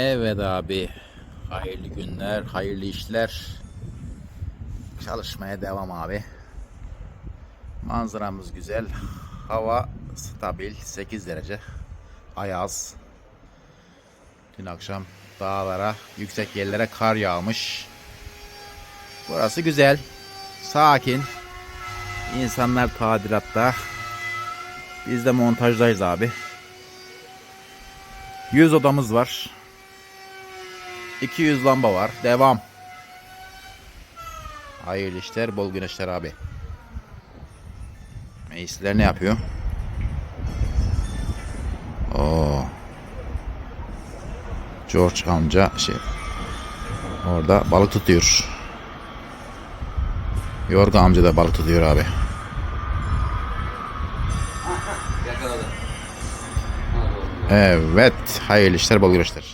Evet abi. Hayırlı günler, hayırlı işler. Çalışmaya devam abi. Manzaramız güzel. Hava stabil 8 derece. Ayaz. Dün akşam dağlara, yüksek yerlere kar yağmış. Burası güzel. Sakin. İnsanlar tadilatta. Biz de montajdayız abi. 100 odamız var. 200 lamba var. Devam. Hayırlı işler, bol güneşler abi. Meisler ne yapıyor? Oo. George amca şey orada balık tutuyor. Yorga amca da balık tutuyor abi. Evet, hayırlı işler, bol güneşler.